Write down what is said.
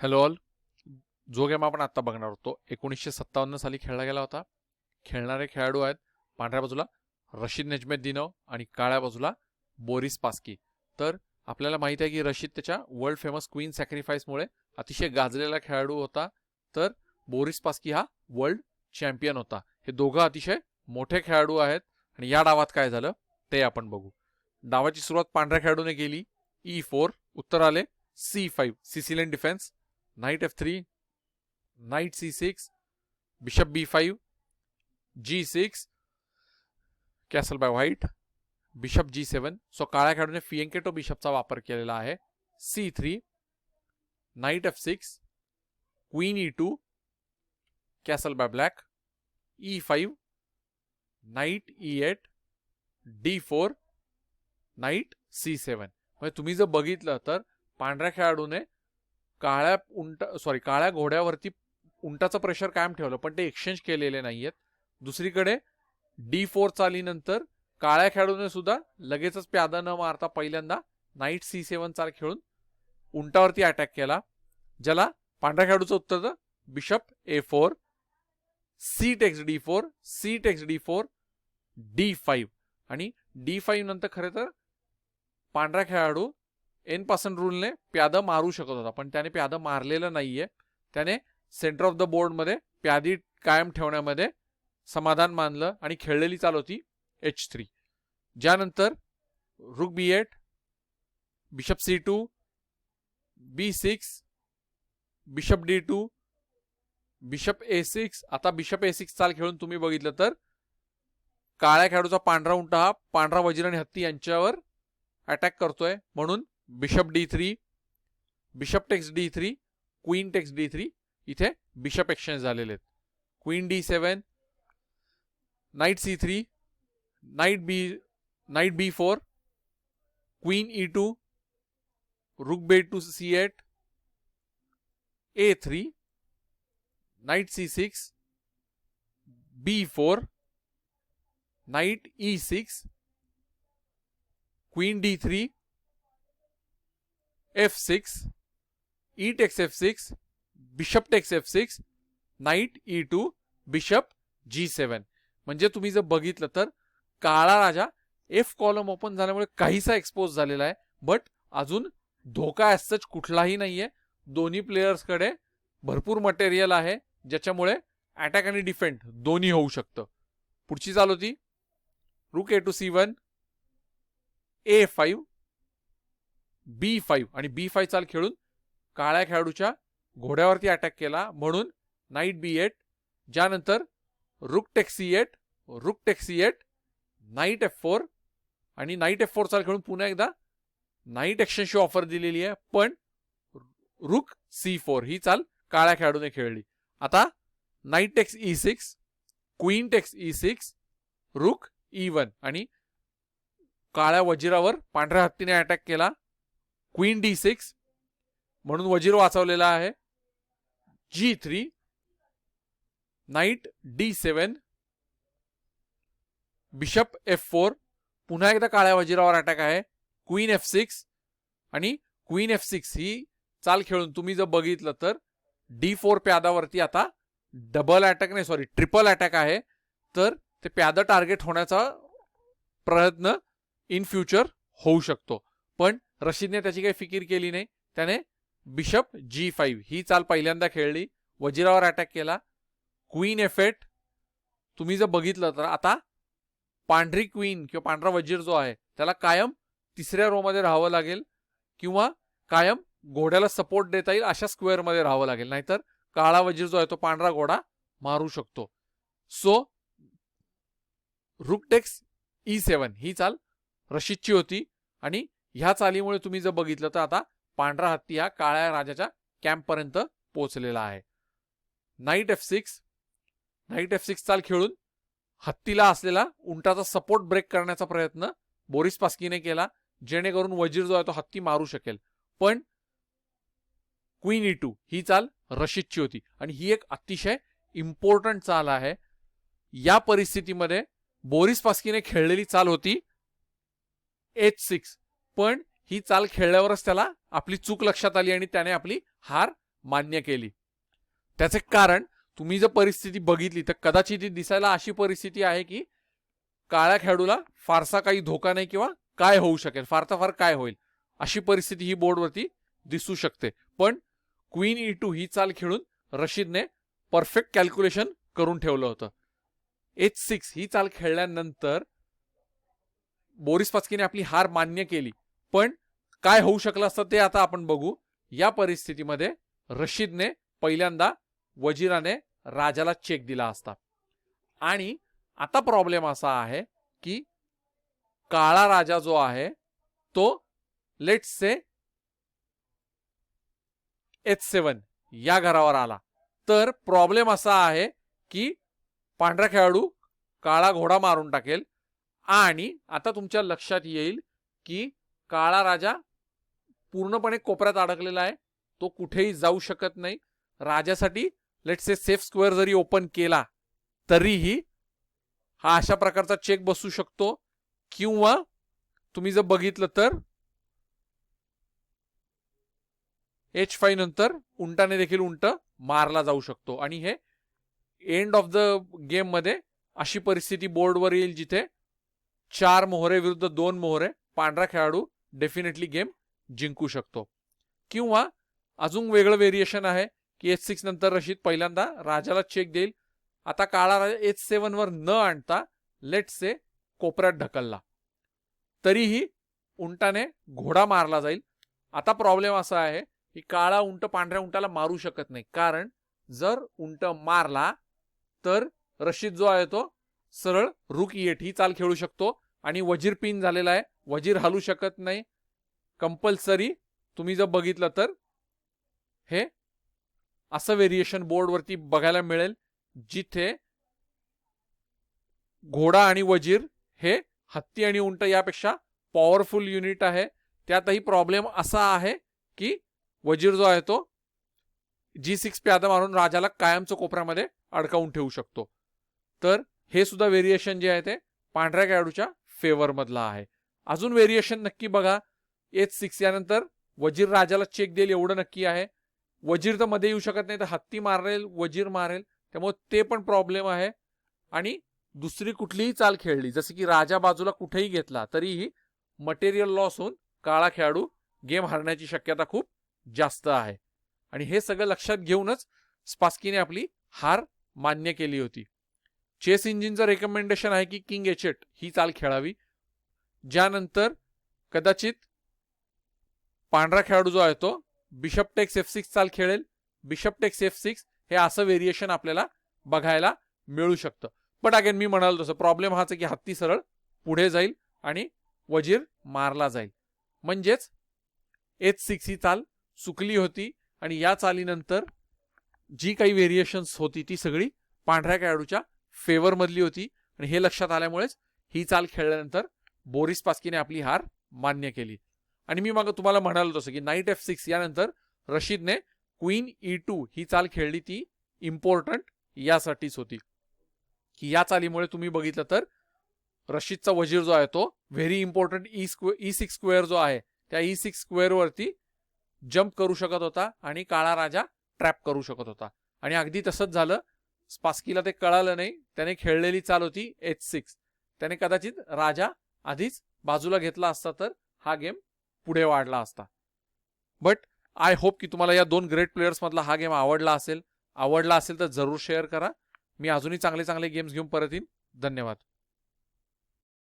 Hello all. जो game आपण आत्ता बघणार होतो एकोणीसशे सत्तावन्न साली खेळला गेला होता. खेळणारे खेळाडू आहेत पांढऱ्या बाजूला रशीद नजमेद्दीनव आणि काळ्या बाजूला बोरिस पास्की. तर आपल्याला माहिती आहे की रशीद त्याच्या वर्ल्ड फेमस क्वीन सॅक्रिफाईसमुळे अतिशय गाजलेला खेळाडू होता. तर बोरिस पास्की हा वर्ल्ड चॅम्पियन होता. हे दोघं अतिशय मोठे खेळाडू आहेत आणि या डावात काय झालं ते आपण बघू. डावाची सुरुवात पांढऱ्या खेळाडूने केली. E ई फोर उत्तर आले. C five Sicilian defence knight f3 knight c6 bishop b5 g6 castle by white bishop g seven. So काळ्या खेळाडूने फिएंकेटो बिशपचा वापर केलेला आहे c three knight f six queen e two castle by black e five knight e eight d four knight c seven. तुम्ही जर बघितलं तर पांढऱ्या खेळाडूने काळ्या उंट सॉरी काळ्या घोड्यावरती उंटाचं प्रेशर कायम ठेवलं पण ते एक्सचेंज केलेले नाही आहेत दुसरीकडे डी फोर चालीनंतर काळ्या खेळाडूने सुद्धा लगेचच प्यादा न मारता पहिल्यांदा नाईट सी सेवन चाल खेळून उंटावरती अटॅक केला ज्याला पांढऱ्या खेळाडूचं उत्तर तर bishop a four c takes d four c takes d four d five आणि डी फाईव्ह नंतर खरं तर पांढरा खेळाडू एन पासन रूलने प्यादं मारू शकत होता पण त्याने प्यादं मारलेलं नाहीये. त्याने सेंटर ऑफ द बोर्डमध्ये प्यादी कायम ठेवण्यामध्ये समाधान मानलं आणि खेळलेली चाल होती एच थ्री ज्यानंतर rook b eight bishop c two b six bishop d two bishop a six आता बिशप ए सिक्स चाल खेळून तुम्ही बघितलं तर काळ्या खेळाडूचा पांढरा उंटा हा पांढरा वजीर आणि हत्ती यांच्यावर अटॅक करतोय. म्हणून bishop d three bishop takes d three queen takes d three इथे बिशप एक्सचेंज झालेले आहेत. Queen d seven knight c three knight b knight b four queen e two rook b two c eight a three knight c six b four knight e six queen d three f six e takes f six bishop takes f six knight e two bishop g seven म्हणजे तुम्ही जर बघितलं तर काळा राजा F column open झाल्यामुळे काहीसा expose झालेला आहे. बट अजून धोका सच कुठलाही नाहीये. दोन्ही प्लेयर्सकडे भरपूर मटेरियल आहे ज्याच्यामुळे अटॅक आणि डिफेंड दोन्ही होऊ शकतं. पुढची चाल होती. Rook a two c one a five b five. आणि बी फाईव्ह चाल खेळून काळ्या खेळाडूच्या घोड्यावरती अटॅक केला म्हणून नाईट बी एट ज्यानंतर rook takes c eight rook takes c eight knight f four आणि नाईट एफ फोर चाल खेळून पुन्हा एकदा नाईट एक्शनशी ऑफर दिलेली आहे. पण रुक सी फोर ही चाल काळ्या खेळाडूने खेळली. आता knight takes e six queen takes e six rook e one आणि काळ्या वजिरावर पांढऱ्या हत्तीने अटॅक केला. क्वीन डी सिक्स म्हणून वजीर वाचवलेला आहे. G three knight d seven bishop f four पुन्हा एकदा काळ्या वजिरावर अटॅक आहे. क्वीन एफ सिक्स आणि क्वीन एफ सिक्स ही चाल खेळून तुम्ही जर बघितलं तर डी फोर प्यादावरती आता डबल अटॅक नाही सॉरी ट्रिपल अटॅक आहे. तर ते प्यादा टार्गेट होण्याचा प्रयत्न इन फ्युचर होऊ शकतो. पण रशीदने त्याची काही फिकीर केली नाही. त्याने बिशप जी फाईव्ह ही चाल पहिल्यांदा खेळली. वजिरावर अटॅक केला. क्वीन एफेट तुम्ही जर बघितलं तर आता पांढरी क्वीन किंवा पांढरा वजीर जो आहे त्याला कायम तिसऱ्या रोमध्ये राहावं लागेल किंवा कायम घोड्याला सपोर्ट देता येईल अशा स्क्वेअरमध्ये राहावं लागेल. नाहीतर काळा वजीर जो आहे तो पांढरा घोडा मारू शकतो. सो रुकटेक्स ई सेवन ही चाल रशीदची होती आणि ह्या चालीमुळे तुम्ही जर बघितलं तर आता पांढरा हत्ती हा काळ्या राजाच्या कॅम्पपर्यंत पोहोचलेला आहे. Knight f six knight f six चाल खेळून हत्तीला असलेला उंटाचा सपोर्ट ब्रेक करण्याचा प्रयत्न बोरिस पास्कीने केला जेणेकरून वजीर जो आहे तो हत्ती मारू शकेल. पण क्वीन ई टू ही चाल रशीदची होती आणि ही एक अतिशय इम्पॉर्टंट चाल आहे. या परिस्थितीमध्ये बोरिस पास्कीने खेळलेली चाल होती एच सिक्स पण ही चाल खेळल्यावरच त्याला आपली चूक लक्षात आली आणि त्याने आपली हार मान्य केली. त्याचे कारण तुम्ही जर परिस्थिती बघितली तर कदाचित दिसायला अशी परिस्थिती आहे की काळ्या खेळाडूला फारसा काही धोका नाही किंवा काय होऊ शकेल फारता फार काय होईल अशी परिस्थिती ही बोर्डवरती दिसू शकते. पण क्वीन ई टू ही चाल खेळून रशीदने परफेक्ट कॅल्क्युलेशन करून ठेवलं होतं. एच सिक्स ही चाल खेळल्यानंतर बोरिस पास्कीने आपली हार मान्य केली. पण काय होऊ शकलं असतं ते आता आपण बघू. या परिस्थितीमध्ये रशीदने पहिल्यांदा वजिराने राजाला चेक दिला असता. आणि आता प्रॉब्लेम असा आहे की काळा राजा जो आहे तो लेट से एच सेवन या घरावर आला. तर प्रॉब्लेम असा आहे की पांढरा खेळाडू काळा घोडा मारून टाकेल. आणि आता तुमच्या लक्षात येईल की काळा राजा पूर्णपणे कोपऱ्यात अडकलेला आहे. तो कुठेही जाऊ शकत नाही. राजासाठी लेट्स से सेफ स्क्वेअर जरी ओपन केला तरीही हा अशा प्रकारचा चेक बसू शकतो. किंवा तुम्ही जर बघितलं तर एच फाय नंतर उंटाने देखील उंट मारला जाऊ शकतो. आणि हे एंड ऑफ द गेममध्ये अशी परिस्थिती बोर्डवर येईल जिथे चार मोहरे विरुद्ध दोन मोहरे पांढरा खेळाडू डेफिनेटली गेम जिंकू शकतो. किंवा अजून वेगळं व्हेरिएशन आहे की एच सिक्स नंतर रशीद पहिल्यांदा राजाला चेक देईल. आता काळा राजा एच सेवनवर न आणता लेट से कोपऱ्यात ढकलला. तरीही उंटाने घोडा मारला जाईल. आता प्रॉब्लेम असा आहे की काळा उंट पांढऱ्या उंटाला मारू शकत नाही. कारण जर उंट मारला तर रशीद जो आहे तो सरळ रुक येठ ही चाल खेळू शकतो. आणि वजीर पिन झालेला आहे. वजीर हलू शकत नाही. कंपल्सरी तुम्ही जर बघितलं तर हे असं व्हेरिएशन बोर्डवरती बघायला मिळेल जिथे घोडा आणि वजीर हे हत्ती आणि उंट यापेक्षा पॉवरफुल युनिट आहे. त्यातही प्रॉब्लेम असा आहे की वजीर जो आहे तो जी सिक्स प्यादा मारून राजाला कायमचं कोपऱ्यामध्ये अडकावून ठेवू शकतो. तर हे सुद्धा व्हेरिएशन जे आहे ते पांढऱ्या खेळाडूच्या फेवरमधला आहे. अजून व्हेरिएशन नक्की बघा. एच सिक्स यानंतर वजीर राजाला चेक देईल एवढं नक्की आहे. वजीर तर मध्ये येऊ शकत नाही तर हत्ती मारेल वजीर मारेल. त्यामुळे ते पण प्रॉब्लेम आहे. आणि दुसरी कुठलीही चाल खेळली जसं की राजा बाजूला कुठेही घेतला तरीही मटेरियल लॉस होऊन काळा खेळाडू गेम हरण्याची शक्यता खूप जास्त आहे. आणि हे सगळं लक्षात घेऊनच स्पास्कीने आपली हार मान्य केली होती. चेस इंजिनचं रेकमेंडेशन आहे की किंग एच एट ही चाल खेळावी. ज्यानंतर कदाचित पांढरा खेळाडू जो आहे तो बिशप टेक्स एफ सिक्स चाल खेळेल. बिशप टेक्स एफ सिक्स हे असं व्हेरिएशन आपल्याला बघायला मिळू शकतं. बट अगेन मी म्हणालो तसं प्रॉब्लेम हाच आहे की हत्ती सरळ पुढे जाईल आणि वजीर मारला जाईल. म्हणजेच एच सिक्स ही चाल चुकली होती आणि या चालीनंतर जी काही व्हेरिएशन्स होती ती सगळी पांढऱ्या खेळाडूच्या फेवर मधली होती. आणि हे लक्षात आल्यामुळेच ही चाल खेळल्यानंतर बोरिस पास्कीने आपली हार मान्य केली. आणि मी मग तुम्हाला म्हणालो तसं की नाईट एफ सिक्स यानंतर रशीदने क्वीन ई टू ही चाल खेळली ती इम्पॉर्टंट यासाठीच होती. की या चालीमुळे तुम्ही बघितलं तर रशीदचा वजीर जो आहे तो very important e square e six square जो आहे त्या ई सिक्स स्क्वेअरवरती जम्प करू शकत होता आणि काळा राजा ट्रॅप करू शकत होता. आणि अगदी तसंच झालं स्पास्कीला ते कळालं नाही. त्याने खेळलेली चाल होती एच सिक्स. त्याने कदाचित राजा आधीच बाजूला घेतला असता तर हा गेम पुढे वाढला असता. बट आय होप की तुम्हाला या दोन ग्रेट प्लेयर्समधला हा गेम आवडला असेल. आवडला असेल तर जरूर शेअर करा. मी अजूनही चांगले चांगले गेम्स घेऊन परत येईन. धन्यवाद.